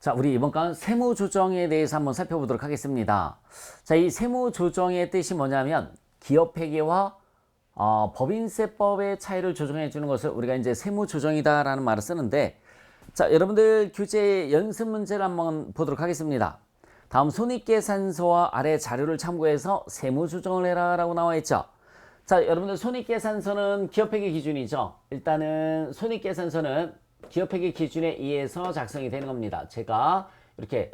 자, 우리 이번 건 세무 조정에 대해서 한번 살펴보도록 하겠습니다. 자, 이 세무 조정의 뜻이 뭐냐면 기업 회계와 어, 법인세법의 차이를 조정해 주는 것을 우리가 이제 세무 조정이다라는 말을 쓰는데 자, 여러분들 교재 연습 문제를 한번 보도록 하겠습니다. 다음 손익계산서와 아래 자료를 참고해서 세무 조정을 해라라고 나와 있죠. 자, 여러분들 손익계산서는 기업회계 기준이죠. 일단은 손익계산서는 기업회계 기준에 의해서 작성이 되는 겁니다. 제가 이렇게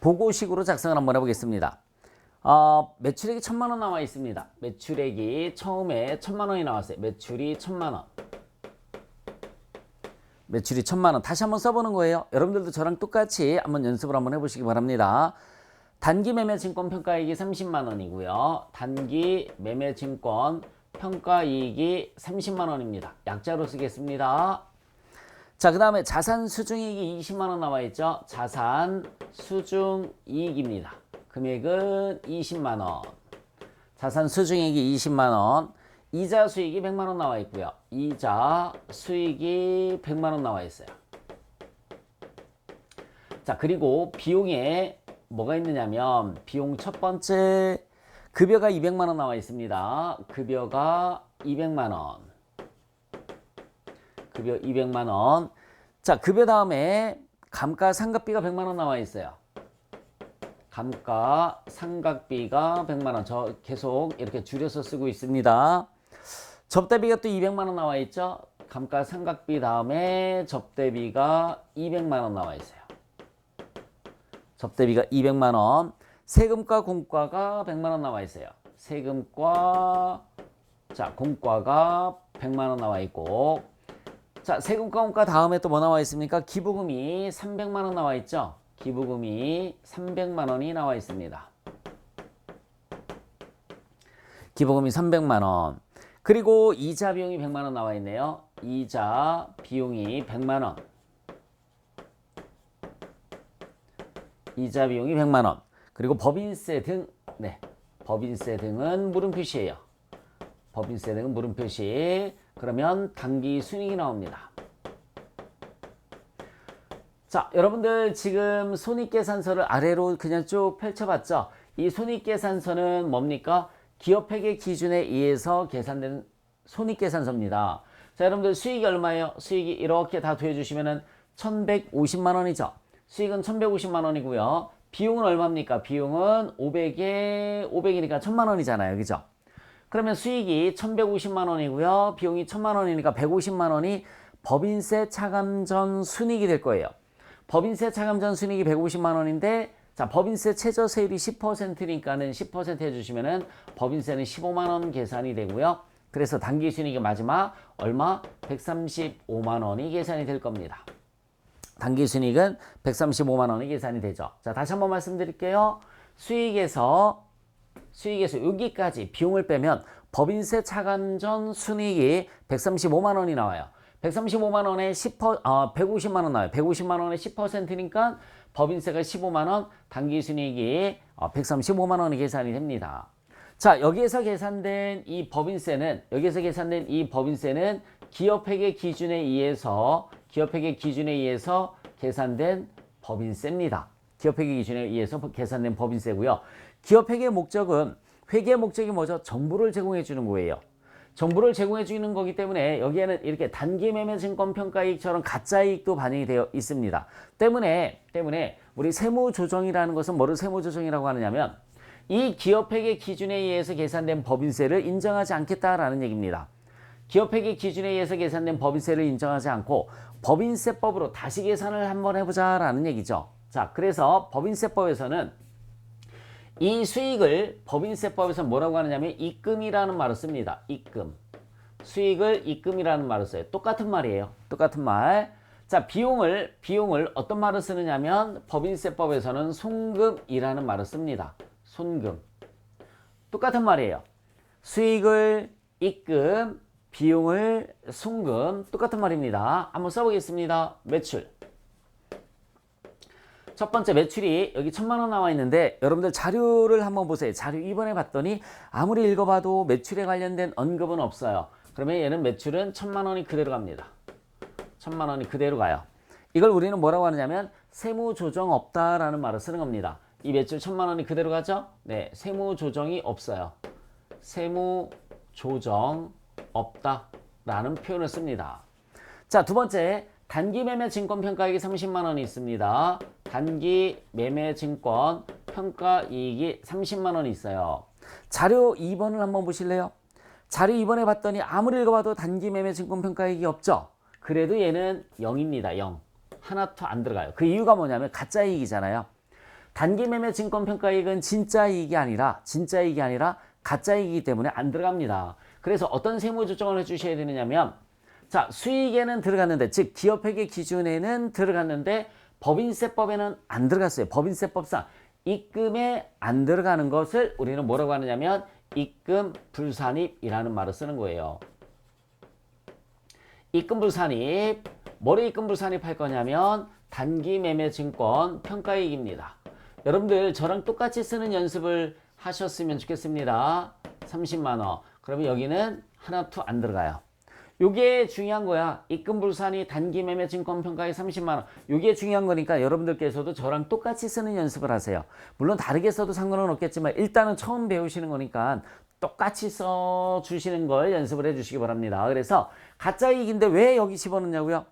보고식으로 작성을 한번 해보겠습니다. 어, 매출액이 천만 원 나와 있습니다. 매출액이 처음에 천만 원이 나왔어요. 매출이 천만 원. 매출이 천만 원. 다시 한번 써보는 거예요. 여러분들도 저랑 똑같이 한번 연습을 한번 해보시기 바랍니다. 단기 매매 증권 평가이익이 30만 원이고요. 단기 매매 증권 평가이익이 30만 원입니다. 약자로 쓰겠습니다. 자, 그 다음에 자산 수중이익이 20만 원 나와 있죠. 자산 수중이익입니다. 금액은 20만 원. 자산 수중이익이 20만 원. 이자 수익이 100만 원 나와 있고요. 이자 수익이 100만 원 나와 있어요. 자, 그리고 비용에 뭐가 있느냐면 비용 첫 번째 급여가 200만 원 나와 있습니다. 급여가 200만 원. 급여 200만 원. 자, 급여 다음에 감가 상각비가 100만 원 나와 있어요. 감가 상각비가 100만 원. 저 계속 이렇게 줄여서 쓰고 있습니다. 접대비가 또 200만 원 나와 있죠. 감가 상각비 다음에 접대비가 200만 원 나와 있어요. 접대비가 200만 원. 세금과 공과가 100만 원 나와 있어요. 세금과 자, 공과가 100만 원 나와 있고 자, 세금과 공과 다음에 또 뭐 나와 있습니까? 기부금이 300만 원 나와 있죠. 기부금이 300만 원이 나와 있습니다. 기부금이 300만 원. 그리고 이자 비용이 100만 원 나와 있네요. 이자 비용이 100만 원. 이자 비용이 100만 원. 그리고 법인세 등 네. 법인세 등은 물음표시예요. 법인세 등은 물음표시. 그러면 단기 순이익이 나옵니다. 자, 여러분들 지금 손익계산서를 아래로 그냥 쭉 펼쳐봤죠? 이 손익계산서는 뭡니까? 기업회계 기준에 의해서 계산된 손익계산서입니다. 자, 여러분들 수익이 얼마예요? 수익이 이렇게 다 더해주시면은 1150만 원이죠. 수익은 1150만 원이고요. 비용은 얼마입니까? 비용은 500에 500이니까 1000만 원이잖아요. 그죠? 그러면 수익이 1150만 원이고요. 비용이 1000만 원이니까 150만 원이 법인세 차감 전 순이익이 될 거예요. 법인세 차감 전 순이익이 150만 원인데 자, 법인세 최저 세율이 10%니까는 10% 해주시면은 법인세는 15만 원 계산이 되고요. 그래서 단기 순이익이 마지막 얼마? 135만 원이 계산이 될 겁니다. 단기 순이익은 135만 원이 계산이 되죠. 자, 다시 한번 말씀드릴게요. 수익에서 수익에서 여기까지 비용을 빼면 법인세 차감 전 순이익이 135만 원이 나와요. 135만 원에 10%, 어, 150만 원 나와요. 150만 원에 10%니까 법인세가 15만 원, 단기 순이익이 어, 135만 원이 계산이 됩니다. 자, 여기에서 계산된 이 법인세는 여기에서 계산된 이 법인세는 기업회계 기준에 의해서 기업회계 기준에 의해서 계산된 법인세입니다. 기업회계 기준에 의해서 계산된 법인세고요. 기업 회계 목적은 회계 목적이 뭐죠? 정보를 제공해 주는 거예요. 정보를 제공해 주는 거기 때문에 여기에는 이렇게 단기 매매 증권 평가 이익처럼 가짜 이익도 반영이 되어 있습니다. 때문에 때문에 우리 세무 조정이라는 것은 뭐를 세무 조정이라고 하느냐면 이 기업 회계 기준에 의해서 계산된 법인세를 인정하지 않겠다라는 얘기입니다. 기업 회계 기준에 의해서 계산된 법인세를 인정하지 않고 법인세법으로 다시 계산을 한번 해보자라는 얘기죠. 자, 그래서 법인세법에서는 이 수익을 법인세법에서 뭐라고 하느냐면 입금이라는 말을 씁니다. 입금. 수익을 입금이라는 말을 써요. 똑같은 말이에요. 똑같은 말. 자, 비용을 비용을 어떤 말을 쓰느냐면 법인세법에서는 송금이라는 말을 씁니다. 손금. 똑같은 말이에요. 수익을 입금, 비용을 송금 똑같은 말입니다. 한번 써보겠습니다. 매출. 첫 번째 매출이 여기 천만 원 나와 있는데 여러분들 자료를 한번 보세요. 자료 이번에 봤더니 아무리 읽어봐도 매출에 관련된 언급은 없어요. 그러면 얘는 매출은 천만 원이 그대로 갑니다. 천만 원이 그대로 가요. 이걸 우리는 뭐라고 하느냐면 세무 조정 없다라는 말을 쓰는 겁니다. 이 매출 천만 원이 그대로 가죠? 네, 세무 조정이 없어요. 세무 조정 없다라는 표현을 씁니다. 자, 두 번째 단기 매매 증권 평가 이익이 30만 원이 있습니다. 단기 매매 증권 평가 이익이 30만 원이 있어요. 자료 2번을 한번 보실래요? 자료 2번에 봤더니 아무리 읽어봐도 단기 매매 증권 평가 이익이 없죠. 그래도 얘는 0입니다. 0. 하나도 안 들어가요. 그 이유가 뭐냐면 가짜 이익이잖아요. 단기 매매 증권 평가 이익은 진짜 이익이 아니라 진짜 이익이 아니라 가짜 이익이기 때문에 안 들어갑니다. 그래서 어떤 세무 조정을 해 주셔야 되느냐면 자, 수익에는 들어갔는데 즉 기업회계 기준에는 들어갔는데 법인세법에는 안 들어갔어요. 법인세법상 입금에 안 들어가는 것을 우리는 뭐라고 하느냐면 입금 불산입이라는 말을 쓰는 거예요. 입금 불산입 뭐를 입금 불산입할 거냐면 단기 매매 증권 평가이익입니다. 여러분들 저랑 똑같이 쓰는 연습을 하셨으면 좋겠습니다. 30만 원. 그러면 여기는 하나도 안 들어가요. 요게 중요한 거야. 입금 불산이 단기 매매 증권 평가에 30만 원. 요게 중요한 거니까 여러분들께서도 저랑 똑같이 쓰는 연습을 하세요. 물론 다르게 써도 상관은 없겠지만 일단은 처음 배우시는 거니까 똑같이 써 주시는 걸 연습을 해 주시기 바랍니다. 그래서 가짜 이익인데 왜 여기 집어넣냐고요?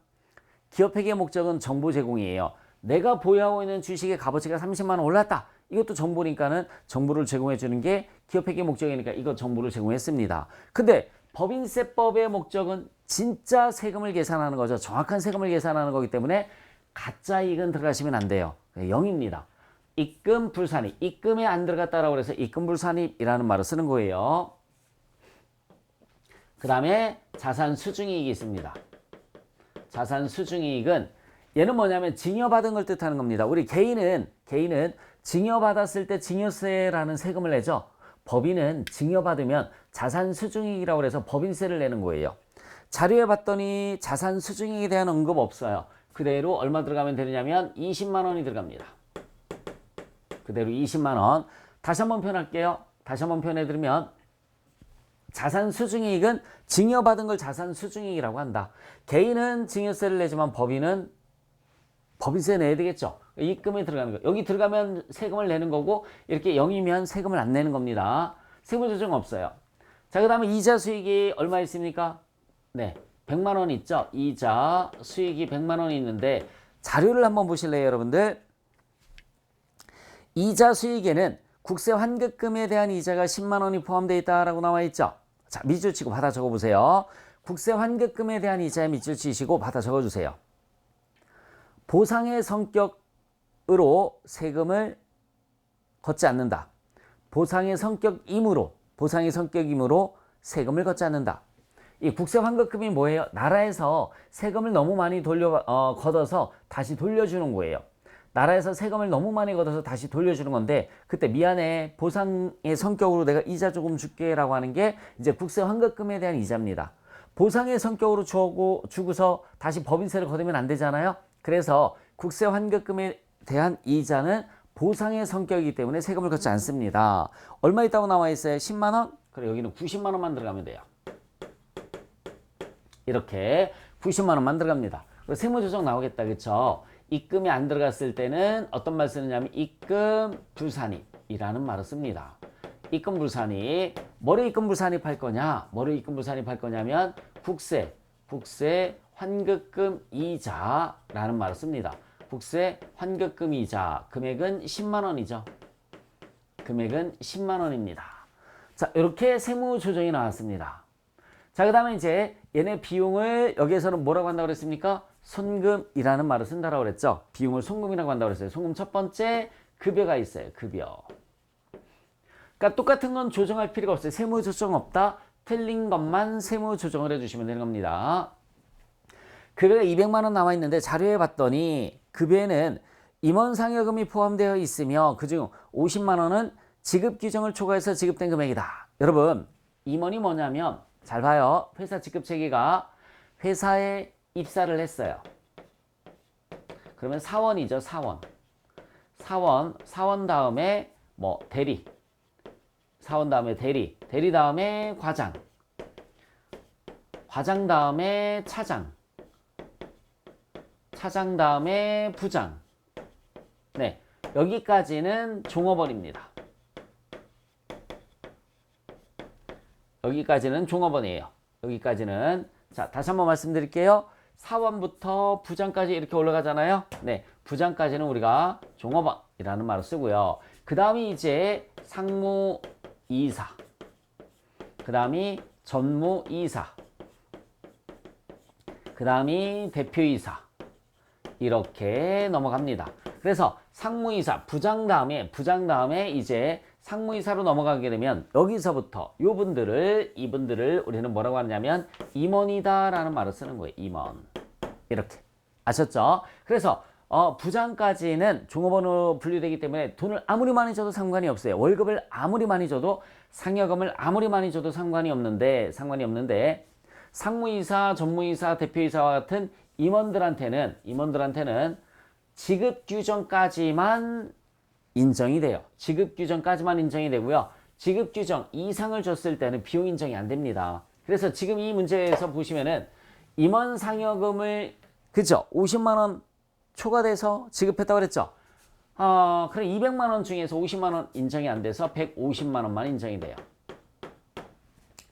기업회계 목적은 정보 제공이에요. 내가 보유하고 있는 주식의 값어치가 30만 원 올랐다. 이것도 정보니까는 정보를 제공해 주는 게 기업회계 목적이니까 이거 정보를 제공했습니다. 근데 법인세법의 목적은 진짜 세금을 계산하는 거죠. 정확한 세금을 계산하는 거기 때문에 가짜 이익은 들어가시면 안 돼요. 0입니다. 입금 불산입. 입금에 안 들어갔다라고 해서 입금 불산입이라는 말을 쓰는 거예요. 그 다음에 자산 수중이익이 있습니다. 자산 수중이익은 얘는 뭐냐면 증여받은 걸 뜻하는 겁니다. 우리 개인은 개인은 증여받았을 때 증여세라는 세금을 내죠. 법인은 증여받으면 자산 수중이익이라고 해서 법인세를 내는 거예요. 자료에 봤더니 자산 수중이익에 대한 언급 없어요. 그대로 얼마 들어가면 되느냐면 20만 원이 들어갑니다. 그대로 20만 원. 다시 한번 표현할게요. 다시 한번 표현해 드리면 자산 수중이익은 증여받은 걸 자산 수중이익이라고 한다. 개인은 증여세를 내지만 법인은 법인세 내야 되겠죠. 입금에 들어가는 거. 여기 들어가면 세금을 내는 거고 이렇게 0이면 세금을 안 내는 겁니다. 세무 조정 없어요. 자, 그 다음에 이자 수익이 얼마 있습니까? 네. 100만 원 있죠? 이자 수익이 100만 원이 있는데 자료를 한번 보실래요, 여러분들? 이자 수익에는 국세 환급금에 대한 이자가 10만 원이 포함되어 있다라고 나와 있죠. 자, 밑줄 치고 받아 적어 보세요. 국세 환급금에 대한 이자에 밑줄 치시고 받아 적어 주세요. 보상의 성격으로 세금을 걷지 않는다. 보상의 성격이므로 보상의 성격이므로 세금을 걷지 않는다. 이 국세 환급금이 뭐예요? 나라에서 세금을 너무 많이 돌려 어, 걷어서 다시 돌려주는 거예요. 나라에서 세금을 너무 많이 걷어서 다시 돌려주는 건데 그때 미안해 보상의 성격으로 내가 이자 조금 줄게라고 하는 게 이제 국세 환급금에 대한 이자입니다. 보상의 성격으로 주고 주고서 다시 법인세를 걷으면 안 되잖아요. 그래서 국세 환급금에 대한 이자는 보상의 성격이기 때문에 세금을 걷지 않습니다. 얼마 있다고 나와 있어요? 10만 원? 그래 여기는 90만 원만 들어가면 돼요. 이렇게 90만 원만 들어갑니다. 세무조정 나오겠다 그쵸? 입금이 안 들어갔을 때는 어떤 말 쓰느냐면 입금 불산입이라는 말을 씁니다. 입금 불산입 뭐를 입금 불산입할 거냐? 뭐를 입금 불산입할 거냐면 국세, 국세 환급금 이자라는 말을 씁니다. 국세 환급금 이자 금액은 10만 원이죠. 금액은 10만 원입니다. 자, 이렇게 세무 조정이 나왔습니다. 자, 그 다음에 이제 얘네 비용을 여기에서는 뭐라고 한다고 그랬습니까? 손금이라는 말을 쓴다라고 그랬죠. 비용을 송금이라고 한다고 그랬어요. 송금 첫 번째 급여가 있어요. 급여. 그러니까 똑같은 건 조정할 필요가 없어요. 세무 조정 없다. 틀린 것만 세무 조정을 해주시면 되는 겁니다. 급여가 200만 원 나와 있는데 자료에 봤더니 급여에는 임원 상여금이 포함되어 있으며 그중 50만 원은 지급 규정을 초과해서 지급된 금액이다. 여러분 임원이 뭐냐면 잘 봐요. 회사 지급 체계가 회사에 입사를 했어요. 그러면 사원이죠, 사원. 사원, 사원 다음에 뭐 대리. 사원 다음에 대리. 대리 다음에 과장. 과장 다음에 차장. 차장 다음에 부장. 네. 여기까지는 종업원입니다. 여기까지는 종업원이에요. 여기까지는 자 다시 한번 말씀드릴게요. 사원부터 부장까지 이렇게 올라가잖아요. 네, 부장까지는 우리가 종업원이라는 말을 쓰고요. 그 다음이 이제 상무 이사, 그 다음이 전무 이사, 그 다음이 대표이사 이렇게 넘어갑니다. 그래서 상무이사, 부장 다음에 부장 다음에 이제 상무이사로 넘어가게 되면 여기서부터 요분들을 이분들을 우리는 뭐라고 하냐면 임원이다 라는 말을 쓰는 거예요. 임원. 이렇게. 아셨죠? 그래서 어, 부장까지는 종업원으로 분류되기 때문에 돈을 아무리 많이 줘도 상관이 없어요. 월급을 아무리 많이 줘도 상여금을 아무리 많이 줘도 상관이 없는데 상관이 없는데 상무이사, 전무이사, 대표이사와 같은 임원들한테는 임원들한테는 지급 규정까지만 인정이 돼요. 지급 규정까지만 인정이 되고요. 지급 규정 이상을 줬을 때는 비용 인정이 안 됩니다. 그래서 지금 이 문제에서 보시면은 임원 상여금을 그죠? 50만 원 초과돼서 지급했다고 그랬죠? 어, 그럼 200만 원 중에서 50만 원 인정이 안 돼서 150만 원만 인정이 돼요.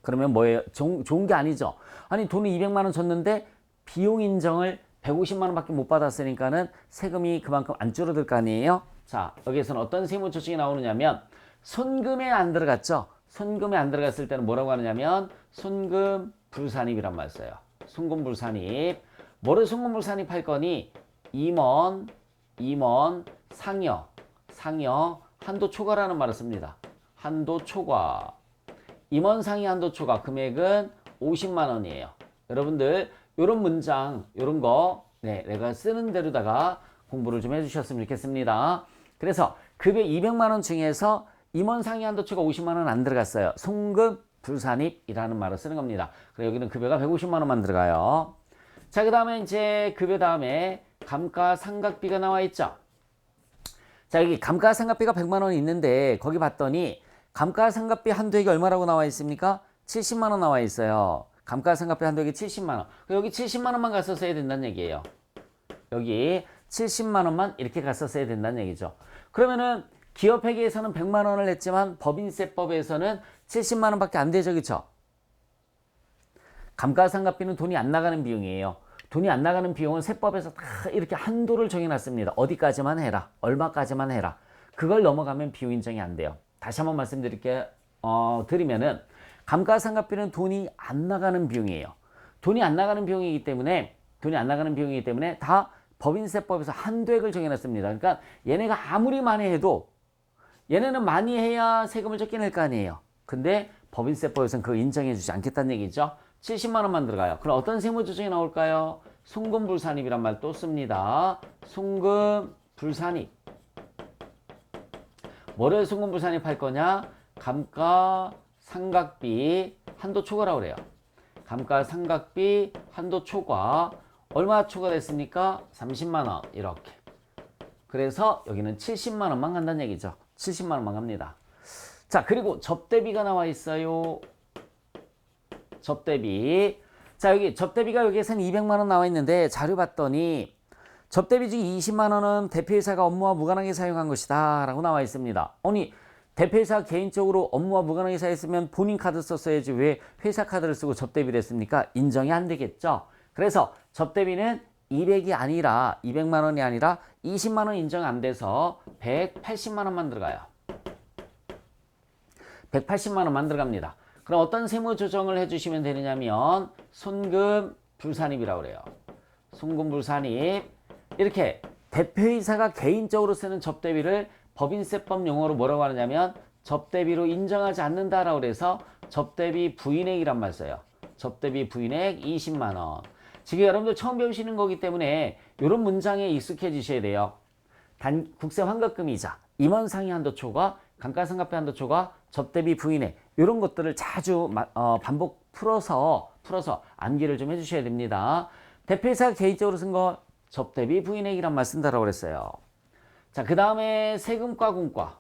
그러면 뭐예요? 좋은, 좋은 게 아니죠. 아니 돈을 200만 원 줬는데 비용 인정을 150만 원밖에 못 받았으니까는 세금이 그만큼 안 줄어들 거 아니에요? 자, 여기에서는 어떤 세무 조직이 나오느냐면 손금에 안 들어갔죠. 손금에 안 들어갔을 때는 뭐라고 하느냐면 손금 불산입이란 말 써요. 손금 불산입. 뭐를 손금 불산입 할 거니? 임원, 임원, 상여, 상여, 한도 초과라는 말을 씁니다. 한도 초과. 임원 상위 한도 초과 금액은 50만 원이에요. 여러분들 요런 문장, 요런 거 네, 내가 쓰는 대로다가 공부를 좀 해주셨으면 좋겠습니다. 그래서 급여 200만 원 중에서 임원 상위 한도치가 50만 원 안 들어갔어요. 송금 불산입이라는 말을 쓰는 겁니다. 그래서 여기는 급여가 150만 원만 들어가요. 자, 그 다음에 이제 급여 다음에 감가상각비가 나와 있죠. 자, 여기 감가상각비가 100만 원 있는데 거기 봤더니 감가상각비 한도액이 얼마라고 나와 있습니까? 70만 원 나와 있어요. 감가상각비 한도액이 70만 원. 여기 70만 원만 갔었어야 된다는 얘기예요. 여기 70만 원만 이렇게 갔었어야 된다는 얘기죠. 그러면은 기업회계에서는 100만 원을 냈지만 법인세법에서는 70만 원밖에 안 되죠. 그렇죠? 감가상각비는 돈이 안 나가는 비용이에요. 돈이 안 나가는 비용은 세법에서 다 이렇게 한도를 정해놨습니다. 어디까지만 해라. 얼마까지만 해라. 그걸 넘어가면 비용 인정이 안 돼요. 다시 한번 말씀드릴게 어, 드리면은 감가상각비는 돈이 안 나가는 비용이에요. 돈이 안 나가는 비용이기 때문에 돈이 안 나가는 비용이기 때문에 다 법인세법에서 한도액을 정해놨습니다. 그러니까 얘네가 아무리 많이 해도 얘네는 많이 해야 세금을 적게 낼 거 아니에요. 근데 법인세법에서는 그거 인정해주지 않겠다는 얘기죠. 70만 원만 들어가요. 그럼 어떤 세무조정이 나올까요? 송금불산입이란 말 또 씁니다. 송금불산입. 뭐를 송금불산입 할 거냐? 감가 상각비 한도 초과라고 그래요. 감가상각비 한도 초과. 얼마 초과됐습니까? 30만 원 이렇게. 그래서 여기는 70만 원만 간다는 얘기죠. 70만 원만 갑니다. 자, 그리고 접대비가 나와 있어요. 접대비. 자, 여기 접대비가 여기에서는 200만 원 나와 있는데 자료 봤더니 접대비 중 20만 원은 대표이사가 업무와 무관하게 사용한 것이다 라고 나와 있습니다. 아니 대표이사 개인적으로 업무와 무관하게 사용했으면 본인 카드 썼어야지 왜 회사 카드를 쓰고 접대비를 했습니까? 인정이 안 되겠죠. 그래서 접대비는 200이 아니라 200만 원이 아니라 20만 원 인정 안 돼서 180만 원만 들어가요. 180만 원만 들어갑니다. 그럼 어떤 세무 조정을 해주시면 되느냐면 손금 불산입이라고 그래요. 손금 불산입 이렇게 대표이사가 개인적으로 쓰는 접대비를 법인세법 용어로 뭐라고 하느냐면 접대비로 인정하지 않는다라고 그래서 접대비 부인액이란 말 써요. 접대비 부인액 20만 원. 지금 여러분들 처음 배우시는 거기 때문에 이런 문장에 익숙해지셔야 돼요. 단 국세 환급금 이자, 임원 상위 한도 초과, 감가상각비 한도 초과, 접대비 부인액 이런 것들을 자주 마- 어, 반복 풀어서 풀어서 암기를 좀 해주셔야 됩니다. 대표이사가 개인적으로 쓴 거 접대비 부인액이란 말 쓴다라고 그랬어요. 자, 그 다음에 세금과 공과.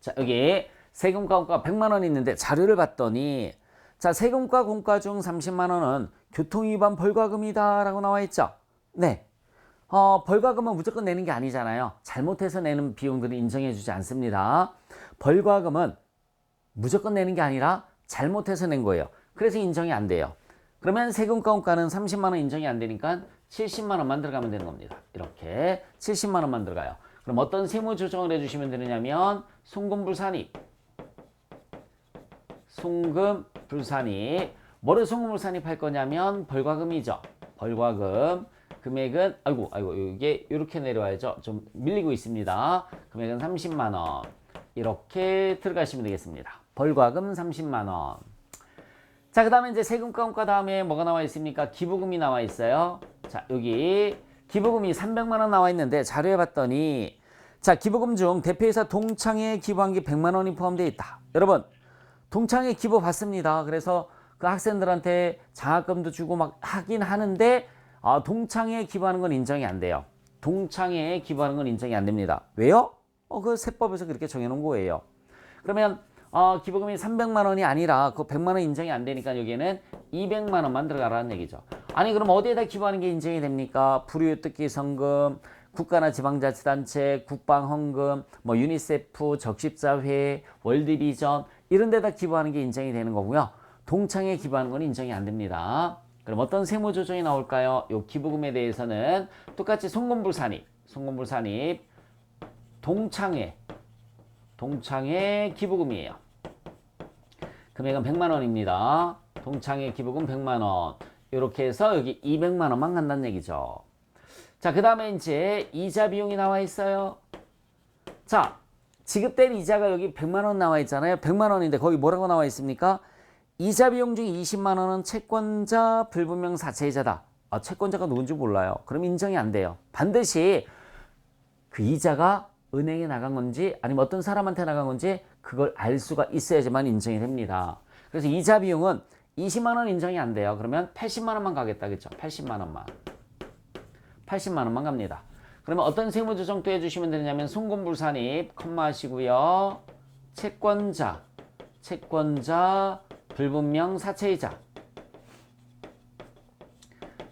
자, 여기 세금과 공과 100만 원 있는데 자료를 봤더니 자, 세금과 공과 중 30만 원은 교통위반 벌과금이다 라고 나와 있죠. 네. 어, 벌과금은 무조건 내는 게 아니잖아요. 잘못해서 내는 비용들은 인정해 주지 않습니다. 벌과금은 무조건 내는 게 아니라 잘못해서 낸 거예요. 그래서 인정이 안 돼요. 그러면 세금가원가는 30만 원 인정이 안 되니까 70만 원만 들어가면 되는 겁니다. 이렇게 70만 원만 들어가요. 그럼 어떤 세무 조정을 해주시면 되느냐면 송금불산입, 송금불산입. 뭐를 송금불산입할 거냐면 벌과금이죠. 벌과금. 금액은 아이고 아이고 이게 이렇게 내려와야죠. 좀 밀리고 있습니다. 금액은 30만 원. 이렇게 들어가시면 되겠습니다. 벌과금 30만 원. 자, 그다음에 이제 세금과 원가 다음에 뭐가 나와 있습니까? 기부금이 나와 있어요. 자, 여기 기부금이 300만 원 나와 있는데 자료에 봤더니 자, 기부금 중 대표이사 동창회 기부한 게 100만 원이 포함되어 있다. 여러분, 동창회 기부 받습니다. 그래서 그 학생들한테 장학금도 주고 막 하긴 하는데 아, 동창회에 기부하는 건 인정이 안 돼요. 동창회에 기부하는 건 인정이 안 됩니다. 왜요? 어, 그 세법에서 그렇게 정해놓은 거예요. 그러면 어, 기부금이 300만 원이 아니라 그 100만 원 인정이 안 되니까 여기에는 200만 원만 들어가라는 얘기죠. 아니 그럼 어디에다 기부하는 게 인정이 됩니까? 불우유특기 성금, 국가나 지방자치단체, 국방헌금, 뭐 유니세프, 적십자회, 월드비전 이런 데다 기부하는 게 인정이 되는 거고요. 동창회 기부하는 건 인정이 안 됩니다. 그럼 어떤 세무 조정이 나올까요? 요 기부금에 대해서는 똑같이 송금불산입, 송금불산입, 동창회, 동창회 기부금이에요. 금액은 100만 원입니다. 동창회 기부금 100만 원. 이렇게 해서 여기 200만 원만 간다는 얘기죠. 자, 그 다음에 이제 이자 비용이 나와 있어요. 자, 지급된 이자가 여기 100만 원 나와 있잖아요. 100만 원인데 거기 뭐라고 나와 있습니까? 이자 비용 중 20만 원은 채권자 불분명 사채이자다. 아, 채권자가 누군지 몰라요. 그럼 인정이 안 돼요. 반드시 그 이자가 은행에 나간 건지 아니면 어떤 사람한테 나간 건지 그걸 알 수가 있어야지만 인정이 됩니다. 그래서 이자 비용은 20만 원 인정이 안 돼요. 그러면 80만 원만 가겠다. 그렇죠? 80만 원만. 80만 원만 갑니다. 그러면 어떤 세무조정 또 해주시면 되냐면 송금불산입 컴마 하시고요. 채권자, 채권자, 불분명 사채이자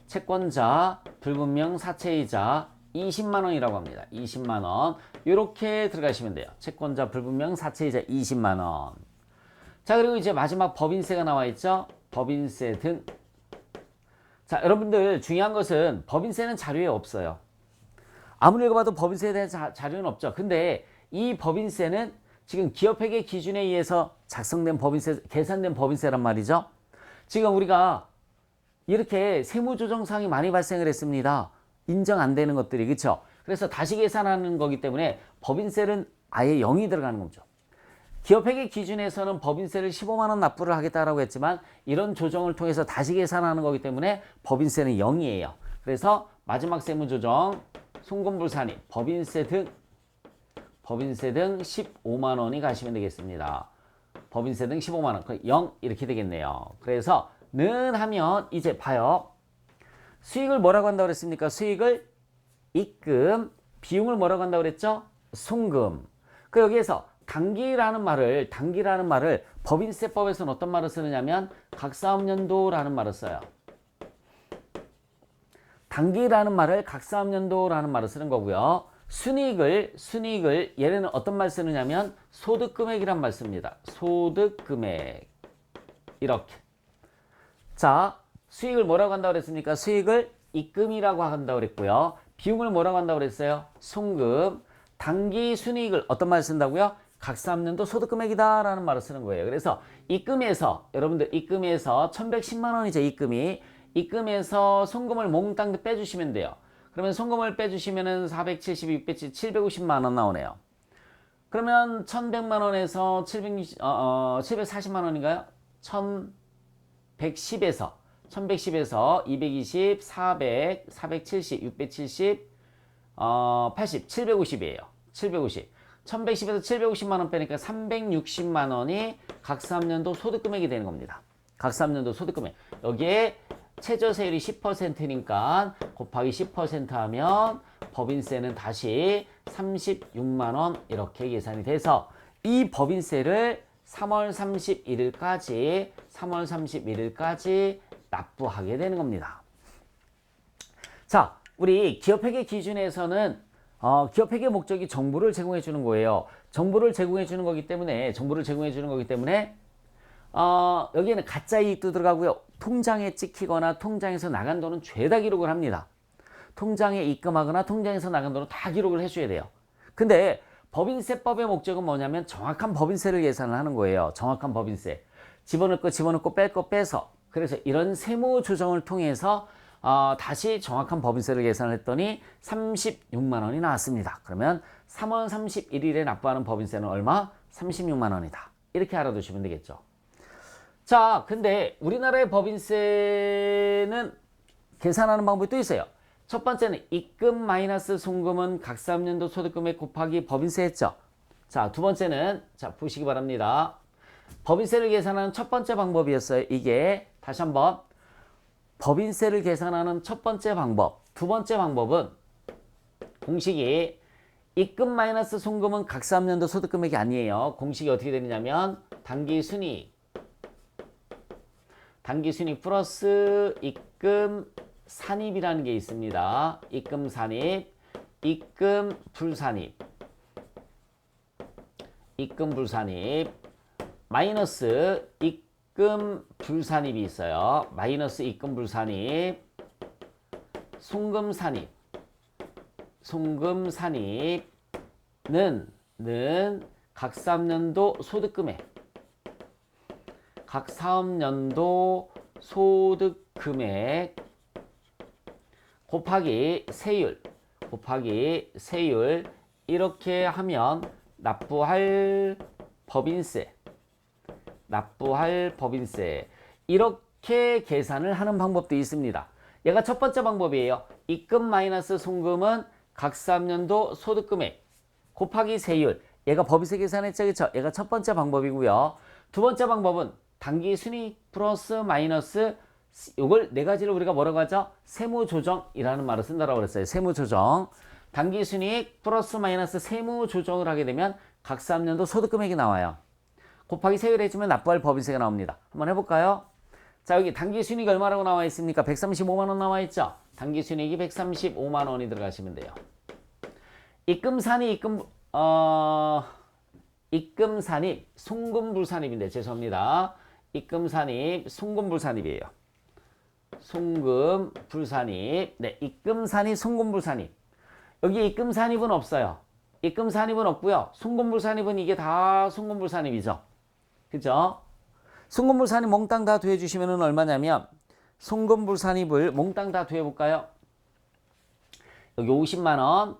채권자, 불분명 사채이자 20만 원이라고 합니다. 20만 원. 이렇게 들어가시면 돼요. 채권자, 불분명 사채이자 20만 원. 자, 그리고 이제 마지막 법인세가 나와 있죠. 법인세 등. 자, 여러분들 중요한 것은 법인세는 자료에 없어요. 아무리 읽어봐도 법인세에 대한 자, 자료는 없죠. 근데 이 법인세는 지금 기업회계 기준에 의해서 작성된 법인세, 계산된 법인세란 말이죠. 지금 우리가 이렇게 세무조정상이 많이 발생을 했습니다. 인정 안 되는 것들이 그렇죠. 그래서 다시 계산하는 거기 때문에 법인세는 아예 0이 들어가는 거죠. 기업회계 기준에서는 법인세를 15만 원 납부를 하겠다라고 했지만 이런 조정을 통해서 다시 계산하는 거기 때문에 법인세는 0이에요. 그래서 마지막 세무 조정 송금불산입 법인세 등 법인세 등 15만 원이 가시면 되겠습니다. 법인세 등 15만 원, 거의 0 이렇게 되겠네요. 그래서 는 하면 이제 봐요. 수익을 뭐라고 한다고 그랬습니까? 수익을 입금, 비용을 뭐라고 한다고 그랬죠? 송금. 그 여기에서 당기라는 말을 당기라는 말을 법인세법에서는 어떤 말을 쓰느냐면 각사업년도라는 말을 써요. 당기라는 말을 각사업년도라는 말을 쓰는 거고요. 순이익을 순이익을 얘네는 어떤 말 쓰느냐면 소득금액이란 말 씁니다. 소득금액 이렇게 자 수익을 뭐라고 한다고 그랬습니까? 수익을 입금이라고 한다고 그랬고요. 비용을 뭐라고 한다고 그랬어요? 송금 당기 순이익을 어떤 말 쓴다고요? 각사업년도 소득금액이다라는 말을 쓰는 거예요. 그래서 입금에서 여러분들 입금에서 1110만 원이죠. 입금이 입금에서 송금을 몽땅 빼주시면 돼요. 그러면 송금을 빼주시면은 470, 670, 750만 원 나오네요. 그러면 1100만 원에서 760, 어, 어, 740만 원인가요? 1110에서 1110에서 220, 400, 470, 670, 어, 80, 750이에요. 750. 1110에서 750만 원 빼니까 360만 원이 각 3년도 소득 금액이 되는 겁니다. 각 3년도 소득 금액. 여기에 최저세율이 10%니까 곱하기 10% 하면 법인세는 다시 36만 원 이렇게 계산이 돼서 이 법인세를 3월 31일까지 3월 31일까지 납부하게 되는 겁니다. 자, 우리 기업회계 기준에서는 어, 기업 회계 목적이 정보를 제공해 주는 거예요. 정보를 제공해 주는 거기 때문에 정보를 제공해 주는 거기 때문에 어, 여기에는 가짜 이익도 들어가고요. 통장에 찍히거나 통장에서 나간 돈은 죄다 기록을 합니다. 통장에 입금하거나 통장에서 나간 돈은 다 기록을 해줘야 돼요. 근데 법인세법의 목적은 뭐냐면 정확한 법인세를 계산을 하는 거예요. 정확한 법인세. 집어넣을 거 집어넣고 뺄 거 빼서. 그래서 이런 세무 조정을 통해서 어, 다시 정확한 법인세를 계산을 했더니 36만 원이 나왔습니다. 그러면 3월 31일에 납부하는 법인세는 얼마? 36만 원이다. 이렇게 알아두시면 되겠죠. 자, 근데 우리나라의 법인세는 계산하는 방법이 또 있어요. 첫 번째는 입금 마이너스 송금은 각 3년도 소득금액 곱하기 법인세 했죠. 자, 두 번째는 자, 보시기 바랍니다. 법인세를 계산하는 첫 번째 방법이었어요. 이게 다시 한번 법인세를 계산하는 첫 번째 방법. 두 번째 방법은 공식이 입금 마이너스 송금은 각 3년도 소득 금액이 아니에요. 공식이 어떻게 되느냐면 단기 순이익 단기 순이익 플러스 입금 산입이라는 게 있습니다. 입금 산입, 입금 불산입, 입금 불산입, 마이너스 입금 불산입이 있어요. 마이너스 입금 불산입, 송금 산입, 송금 산입는 는 각 3년도 소득금액. 각 사업년도 소득 금액 곱하기 세율. 곱하기 세율. 이렇게 하면 납부할 법인세 납부할 법인세 이렇게 계산을 하는 방법도 있습니다. 얘가 첫 번째 방법이에요. 입금 마이너스 송금은 각 3년도 소득금액 곱하기 세율 얘가 법인세 계산했죠 그렇죠? 얘가 첫 번째 방법이고요. 두 번째 방법은 단기 순이익 플러스 마이너스 이걸 네 가지를 우리가 뭐라고 하죠? 세무조정이라는 말을 쓴다라고 그랬어요. 세무조정. 단기 순이익 플러스 마이너스 세무조정을 하게 되면 각 3년도 소득금액이 나와요. 곱하기 세율 해주면 납부할 법인세가 나옵니다. 한번 해볼까요? 자 여기 단기 순이익 얼마라고 나와 있습니까? 135만 원 나와 있죠? 단기 순이익이 135만 원이 들어가시면 돼요. 입금산이 입금 어 입금산입 송금불산입인데 죄송합니다. 입금산입 송금불산입이에요. 송금불산입 네 입금산입 송금불산입 여기 입금산입은 없어요. 입금산입은 없고요. 송금불산입은 이게 다 송금불산입이죠. 그죠? 송금불산입 몽땅 다 더해주시면 얼마냐면 송금불산입을 몽땅 다 더해볼까요? 여기 50만원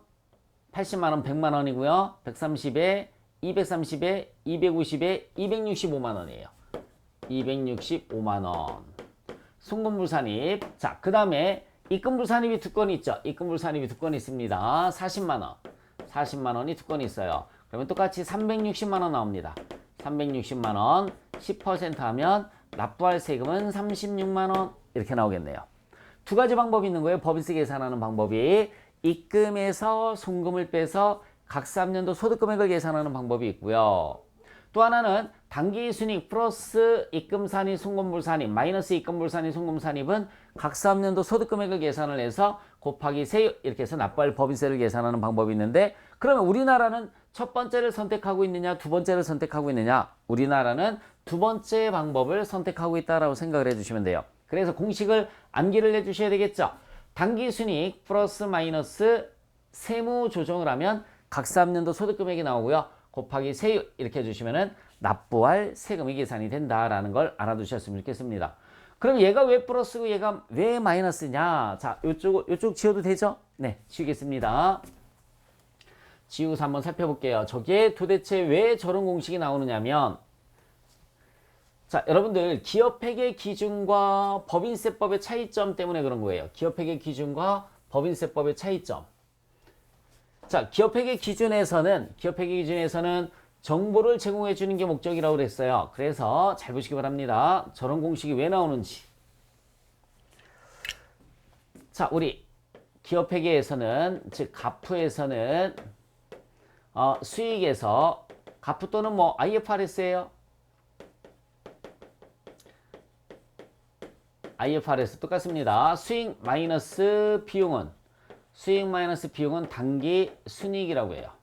80만원 100만원이고요. 130에 230에 250에 265만 원이에요. 265만 원. 송금불산입. 자, 그 다음에 입금불산입이 두 건이 있죠. 입금불산입이 두 건이 있습니다. 40만 원. 40만 원이 두 건이 있어요. 그러면 똑같이 360만 원 나옵니다. 360만 원. 10% 하면 납부할 세금은 36만 원. 이렇게 나오겠네요. 두 가지 방법이 있는 거예요. 법인세 계산하는 방법이. 입금에서 송금을 빼서 각 3년도 소득 금액을 계산하는 방법이 있고요. 또 하나는 단기 순익 플러스 입금 산입, 송금불 산입, 마이너스 입금불 산입, 송금 산입은 각 3년도 소득 금액을 계산을 해서 곱하기 세율 이렇게 해서 납부할 법인세를 계산하는 방법이 있는데 그러면 우리나라는 첫 번째를 선택하고 있느냐 두 번째를 선택하고 있느냐 우리나라는 두 번째 방법을 선택하고 있다라고 생각을 해주시면 돼요. 그래서 공식을 암기를 해주셔야 되겠죠. 단기 순익 플러스 마이너스 세무 조정을 하면 각 3년도 소득금액이 나오고요. 곱하기 세율 이렇게 해주시면은 납부할 세금이 계산이 된다라는 걸 알아두셨으면 좋겠습니다. 그럼 얘가 왜 플러스고 얘가 왜 마이너스냐? 자, 요쪽 요쪽 지워도 되죠? 네, 지우겠습니다. 지우서 한번 살펴볼게요. 저게 도대체 왜 저런 공식이 나오느냐면 자, 여러분들 기업회계 기준과 법인세법의 차이점 때문에 그런 거예요. 기업회계 기준과 법인세법의 차이점. 자, 기업회계 기준에서는 기업회계 기준에서는 정보를 제공해 주는 게 목적이라고 그랬어요. 그래서 잘 보시기 바랍니다. 저런 공식이 왜 나오는지. 자, 우리 기업회계에서는 즉 가프에서는 어, 수익에서 가프 또는 뭐 IFRS예요. IFRS 똑같습니다. 수익 마이너스 비용은 수익 마이너스 비용은 단기 순이익이라고 해요.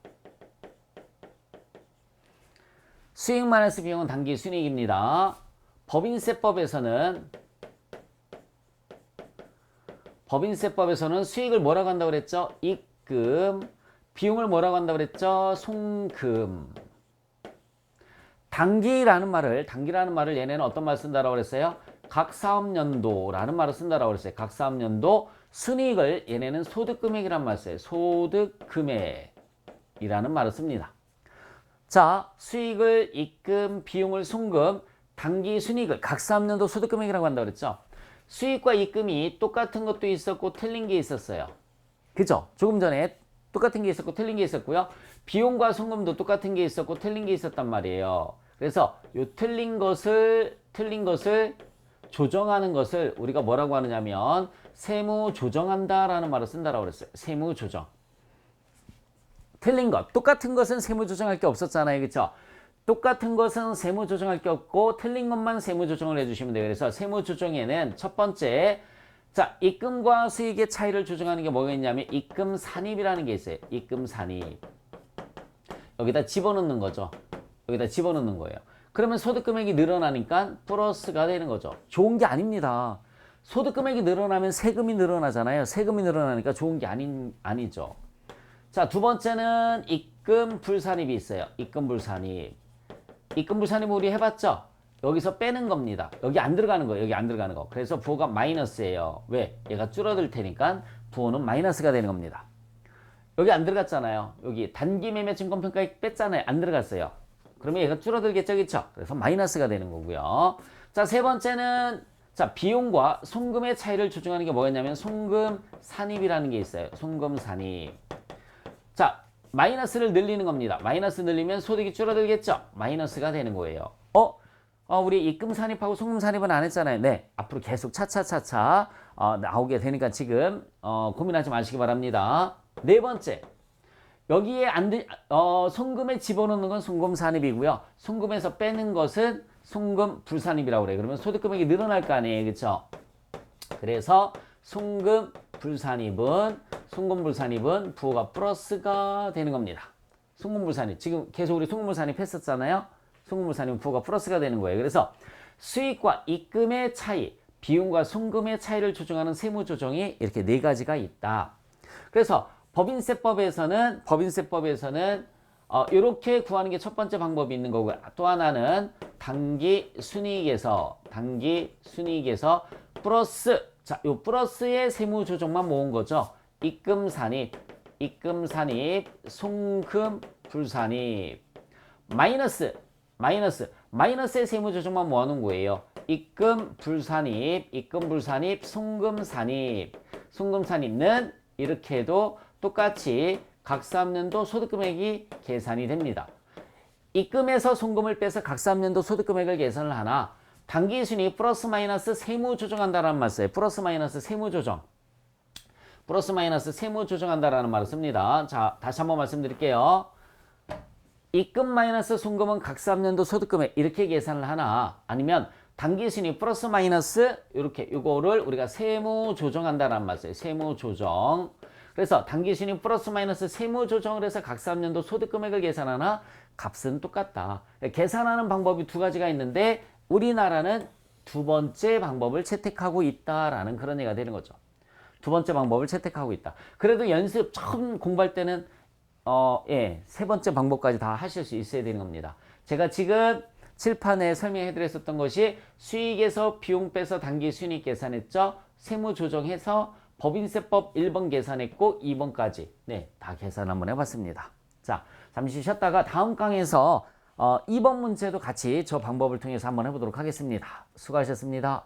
수익 마이너스 비용은 단기 순이익입니다. 법인세법에서는 법인세법에서는 수익을 뭐라고 한다고 그랬죠? 입금. 비용을 뭐라고 한다고 그랬죠? 송금. 단기라는 말을 단기라는 말을 얘네는 어떤 말 쓴다라고 그랬어요? 각 사업연도라는 말을 쓴다라고 그랬어요. 각 사업연도 순이익을 얘네는 소득금액이란 말 써요. 소득금액이라는 말을 씁니다. 자, 수익을 입금, 비용을 송금, 단기 순이익을 각 사업연도 소득 금액이라고 한다고 그랬죠. 수익과 입금이 똑같은 것도 있었고 틀린 게 있었어요. 그죠? 조금 전에 똑같은 게 있었고 틀린 게 있었고요. 비용과 송금도 똑같은 게 있었고 틀린 게 있었단 말이에요. 그래서 요 틀린 것을 틀린 것을 조정하는 것을 우리가 뭐라고 하느냐면 세무 조정한다라는 말을 쓴다라고 그랬어요. 세무 조정. 틀린 것, 똑같은 것은 세무 조정할 게 없었잖아요. 그렇죠? 똑같은 것은 세무 조정할 게 없고 틀린 것만 세무 조정을 해주시면 돼요. 그래서 세무 조정에는 첫 번째 자 입금과 수익의 차이를 조정하는 게 뭐가 있냐면 입금 산입이라는 게 있어요. 입금 산입 여기다 집어넣는 거죠. 여기다 집어넣는 거예요. 그러면 소득 금액이 늘어나니까 플러스가 되는 거죠. 좋은 게 아닙니다. 소득 금액이 늘어나면 세금이 늘어나잖아요. 세금이 늘어나니까 좋은 게 아닌 아니죠. 자, 두 번째는 입금 불산입이 있어요. 입금 불산입. 입금 불산입 우리 해봤죠? 여기서 빼는 겁니다. 여기 안 들어가는 거예요. 여기 안 들어가는 거. 그래서 부호가 마이너스예요. 왜? 얘가 줄어들 테니까 부호는 마이너스가 되는 겁니다. 여기 안 들어갔잖아요. 여기 단기 매매 증권 평가액 뺐잖아요. 안 들어갔어요. 그러면 얘가 줄어들겠죠, 그렇죠? 그래서 마이너스가 되는 거고요. 자, 세 번째는 자 비용과 송금의 차이를 조정하는 게 뭐였냐면 송금 산입이라는 게 있어요. 송금 산입. 자, 마이너스를 늘리는 겁니다. 마이너스 늘리면 소득이 줄어들겠죠? 마이너스가 되는 거예요. 어? 어, 우리 입금 산입하고 송금 산입은 안 했잖아요. 네. 앞으로 계속 차차차차 어, 나오게 되니까 지금 어, 고민하지 마시기 바랍니다. 네 번째. 여기에 안 들, 어, 송금에 집어넣는 건 송금 산입이고요. 송금에서 빼는 것은 송금 불산입이라고 그래요. 그러면 소득 금액이 늘어날 거 아니에요. 그렇죠? 그래서 송금 불산입은 송금 불산입은 부호가 플러스가 되는 겁니다. 송금 불산입. 지금 계속 우리 송금 불산입 했었잖아요. 송금 불산입은 부호가 플러스가 되는 거예요. 그래서 수익과 입금의 차이, 비용과 송금의 차이를 조정하는 세무 조정이 이렇게 네 가지가 있다. 그래서 법인세법에서는 법인세법에서는 어, 이렇게 구하는 게 첫 번째 방법이 있는 거고요. 또 하나는 단기 순이익에서 단기 순이익에서 플러스 자, 요 플러스의 세무 조정만 모은 거죠. 입금 산입, 입금 산입, 송금 불산입, 마이너스, 마이너스, 마이너스의 세무 조정만 모아 놓은 거예요. 입금 불산입, 입금 불산입, 송금 산입, 송금 산입는 이렇게 해도 똑같이 각 3년도 소득금액이 계산이 됩니다. 입금에서 송금을 빼서 각 3년도 소득금액을 계산을 하나 단기 순위 플러스 마이너스 세무 조정한다라는 말 써요. 플러스 마이너스 세무 조정. 플러스 마이너스 세무 조정한다라는 말을 씁니다. 자, 다시 한번 말씀드릴게요. 입금 마이너스 송금은 각 3년도 소득금액 이렇게 계산을 하나 아니면 단기 순위 플러스 마이너스 이렇게 이거를 우리가 세무 조정한다라는 말 써요. 세무 조정. 그래서 단기 순위 플러스 마이너스 세무 조정을 해서 각 3년도 소득 금액을 계산하나 값은 똑같다. 계산하는 방법이 두 가지가 있는데 우리나라는 두 번째 방법을 채택하고 있다라는 그런 얘기가 되는 거죠. 두 번째 방법을 채택하고 있다. 그래도 연습 처음 공부할 때는 어, 예, 세 번째 방법까지 다 하실 수 있어야 되는 겁니다. 제가 지금 칠판에 설명해 드렸었던 것이 수익에서 비용 빼서 단기 순이익 계산했죠. 세무 조정해서 법인세법 1번 계산했고 2번까지 네, 다 계산 한번 해봤습니다. 자, 잠시 쉬었다가 다음 강에서 어, 2번 문제도 같이 저 방법을 통해서 한번 해보도록 하겠습니다. 수고하셨습니다.